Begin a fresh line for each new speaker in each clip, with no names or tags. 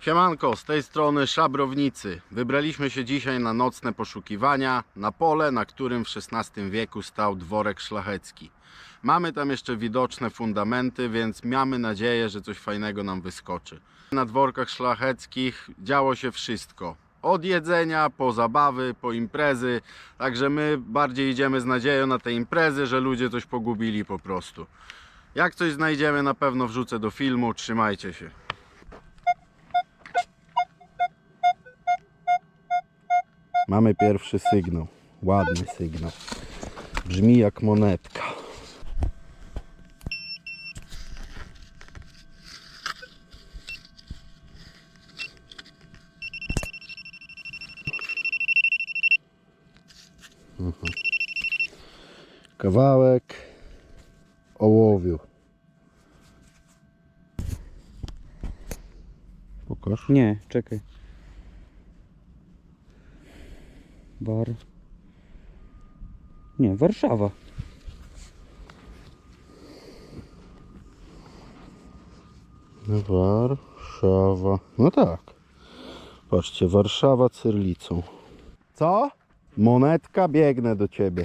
Siemanko, z tej strony Szabrownicy. Wybraliśmy się dzisiaj na nocne poszukiwania na pole, na którym w XVI wieku stał dworek szlachecki. Mamy tam jeszcze widoczne fundamenty, więc mamy nadzieję, że coś fajnego nam wyskoczy. Na dworkach szlacheckich działo się wszystko. Od jedzenia, po zabawy, po imprezy. Także my bardziej idziemy z nadzieją na te imprezy, że ludzie coś pogubili po prostu. Jak coś znajdziemy, na pewno wrzucę do filmu. Trzymajcie się. Mamy pierwszy sygnał. Ładny sygnał. Brzmi jak monetka. Mhm. Kawałek ołowiu. Pokaż.
Nie, czekaj. Bar. Nie, Warszawa.
Warszawa. No tak. Patrzcie, Warszawa cyrlicą. Co? Monetka, biegnę do ciebie.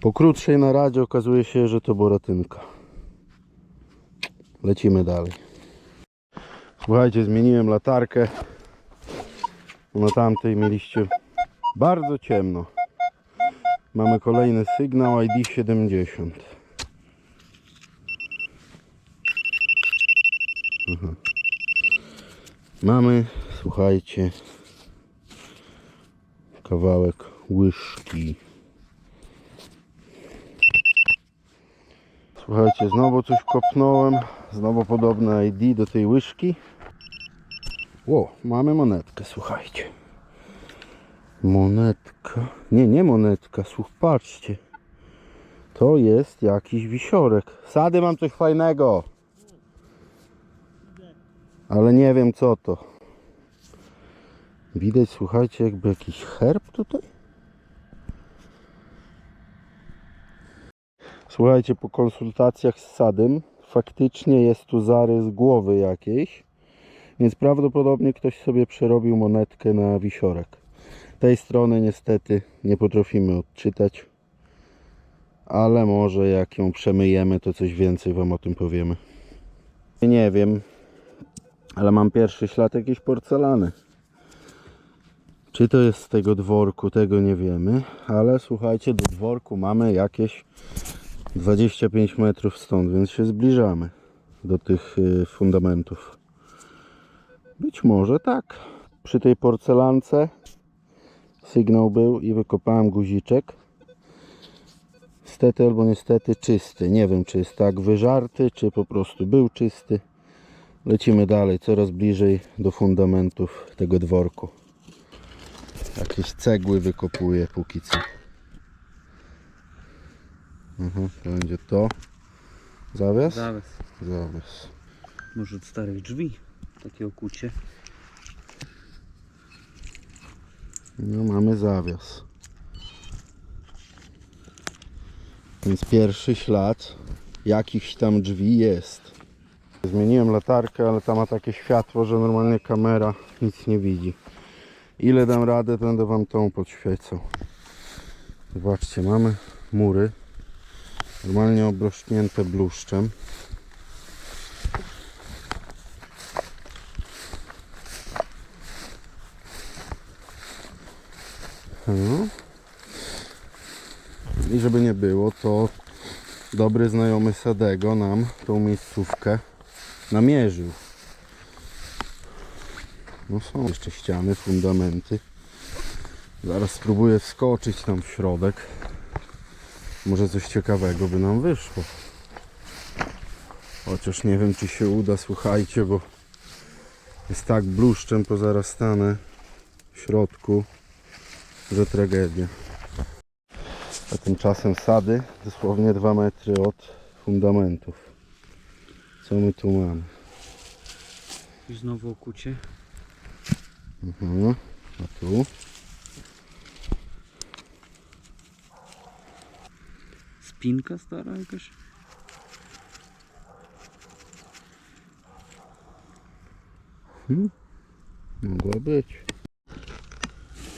Po krótszej naradzie okazuje się, że to boratynka. Lecimy dalej. Słuchajcie, zmieniłem latarkę. Na tamtej mieliście bardzo ciemno. Mamy kolejny sygnał ID 70. Mamy, słuchajcie, kawałek łyżki. Słuchajcie, znowu coś kopnąłem. Znowu podobne ID do tej łyżki. Ło, mamy monetkę, słuchajcie. Monetka. Nie, nie monetka, słuch, patrzcie. To jest jakiś wisiorek. Sady mam coś fajnego. Ale nie wiem co to. Widać, słuchajcie, jakby jakiś herb tutaj. Słuchajcie, po konsultacjach z sadem faktycznie jest tu zarys głowy jakiejś, więc prawdopodobnie ktoś sobie przerobił monetkę na wisiorek. Tej strony niestety nie potrafimy odczytać, ale może jak ją przemyjemy, to coś więcej Wam o tym powiemy. Nie wiem, ale mam pierwszy ślad jakiejś porcelany. Czy to jest z tego dworku, tego nie wiemy, ale słuchajcie, do dworku mamy jakieś 25 metrów stąd, więc się zbliżamy do tych y, fundamentów. Być może tak. Przy tej porcelance sygnał był i wykopałem guziczek. Niestety albo niestety czysty. Nie wiem, czy jest tak wyżarty, czy po prostu był czysty. Lecimy dalej, coraz bliżej do fundamentów tego dworku. Jakieś cegły wykopuję póki co. Mhm, to będzie to. Zawias?
Zaraz.
Zawias.
Może od starych drzwi. Takie okucie.
No mamy zawias. Więc pierwszy ślad jakichś tam drzwi jest. Zmieniłem latarkę, ale ta ma takie światło, że normalnie kamera nic nie widzi. Ile dam radę, będę wam tą podświecał. Zobaczcie, mamy mury. Normalnie obrośnięte bluszczem. I żeby nie było, to dobry znajomy Sadego nam tą miejscówkę namierzył. No są jeszcze ściany, fundamenty. Zaraz spróbuję wskoczyć tam w środek. Może coś ciekawego by nam wyszło. Chociaż nie wiem czy się uda, słuchajcie, bo jest tak bluszczem pozarastane w środku, że tragedia. A tymczasem sady dosłownie 2 metry od fundamentów. Co my tu mamy?
I znowu okucie.
Mhm. A tu?
Spinka stara jakaś.
Mhm. Mogła być.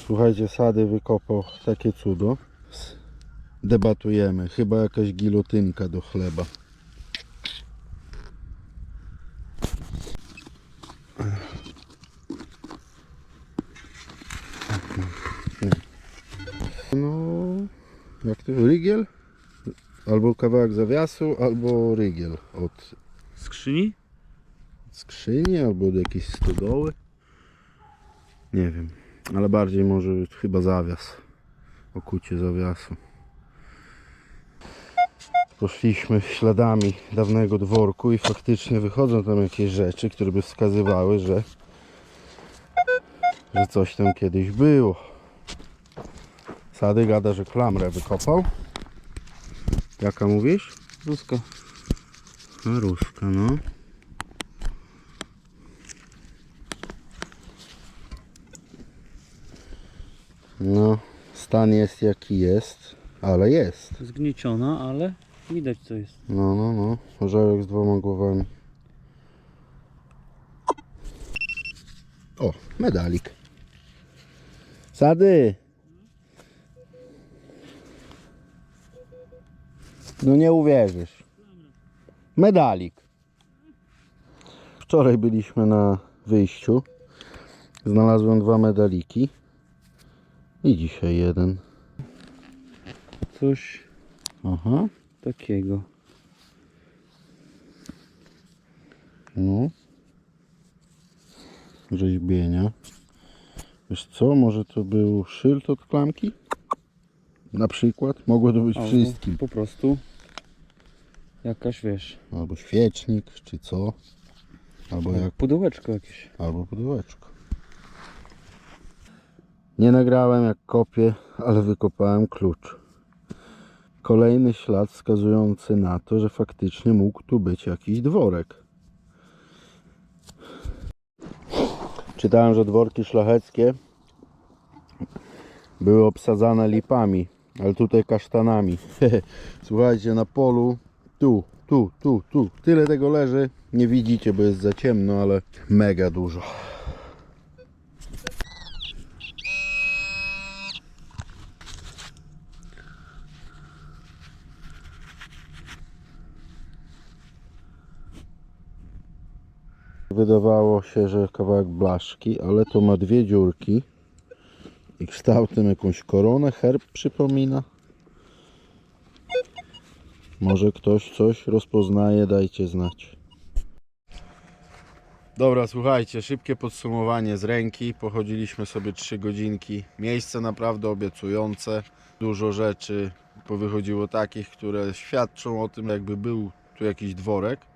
Słuchajcie, Sady wykopał takie cudo. Debatujemy. Chyba jakaś gilotynka do chleba. No, jak to? Rygiel? Albo kawałek zawiasu, albo rygiel od
Skrzyni?
skrzyni, albo od jakiejś stodoły. Nie wiem, ale bardziej może chyba zawias. Okucie zawiasu. Poszliśmy śladami dawnego dworku i faktycznie wychodzą tam jakieś rzeczy, które by wskazywały, że, że coś tam kiedyś było. Sady gada, że klamrę wykopał. Jaka mówisz?
Ruska.
A ruska, no. No, stan jest jaki jest, ale jest.
Zgnieciona, ale widać co jest.
No, no, no. Orzełek z dwoma głowami. O, medalik. Sady! No nie uwierzysz. Medalik. Wczoraj byliśmy na wyjściu. Znalazłem dwa medaliki. I dzisiaj jeden.
Coś
Aha.
takiego.
No. Rzeźbienia. Wiesz co, może to był szyld od klamki? Na przykład. Mogło to być
Albo
wszystkim.
Po prostu jakaś wiesz.
Albo świecznik, czy co. Albo jak,
Pudełeczko jakieś.
albo pudełeczko. Nie nagrałem jak kopię, ale wykopałem klucz. Kolejny ślad wskazujący na to, że faktycznie mógł tu być jakiś dworek. Czytałem, że dworki szlacheckie były obsadzane lipami, ale tutaj kasztanami. Słuchajcie, na polu, tu, tu, tu, tu, tyle tego leży. Nie widzicie, bo jest za ciemno, ale mega dużo. Wydawało się, że kawałek blaszki, ale to ma dwie dziurki i kształtem jakąś koronę, herb przypomina. Może ktoś coś rozpoznaje, dajcie znać. Dobra, słuchajcie, szybkie podsumowanie z ręki. Pochodziliśmy sobie 3 godzinki. Miejsce naprawdę obiecujące. Dużo rzeczy powychodziło takich, które świadczą o tym, jakby był tu jakiś dworek.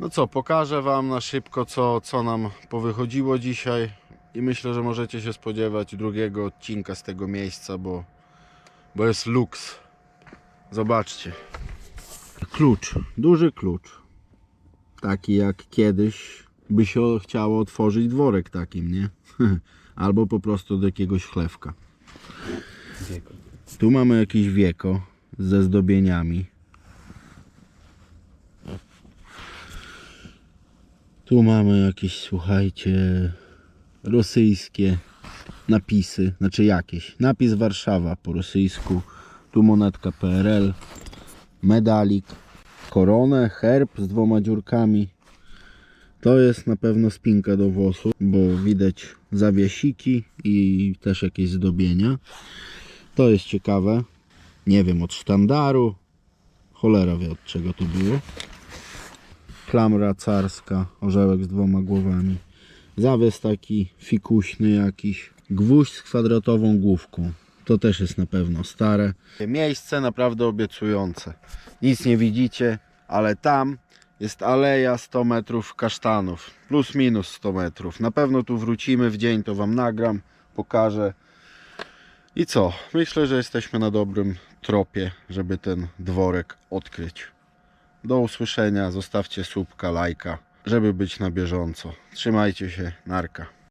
No co, pokażę Wam na szybko, co, co nam powychodziło dzisiaj i myślę, że możecie się spodziewać drugiego odcinka z tego miejsca, bo, bo jest luks. Zobaczcie. Klucz, duży klucz. Taki jak kiedyś by się chciało otworzyć dworek takim, nie? Albo po prostu do jakiegoś chlewka. Tu mamy jakieś wieko ze zdobieniami. Tu mamy jakieś, słuchajcie, rosyjskie napisy, znaczy jakieś. Napis Warszawa po rosyjsku. Tu monetka PRL, medalik, koronę, herb z dwoma dziurkami. To jest na pewno spinka do włosów, bo widać zawiesiki i też jakieś zdobienia. To jest ciekawe. Nie wiem, od sztandaru. Cholera wie od czego to było. Klamra carska, orzełek z dwoma głowami. Zawies taki fikuśny jakiś. Gwóźdź z kwadratową główką. To też jest na pewno stare. Miejsce naprawdę obiecujące. Nic nie widzicie, ale tam jest aleja 100 metrów kasztanów. Plus minus 100 metrów. Na pewno tu wrócimy w dzień, to Wam nagram, pokażę. I co? Myślę, że jesteśmy na dobrym tropie, żeby ten dworek odkryć. Do usłyszenia, zostawcie słupka, lajka, żeby być na bieżąco. Trzymajcie się, narka.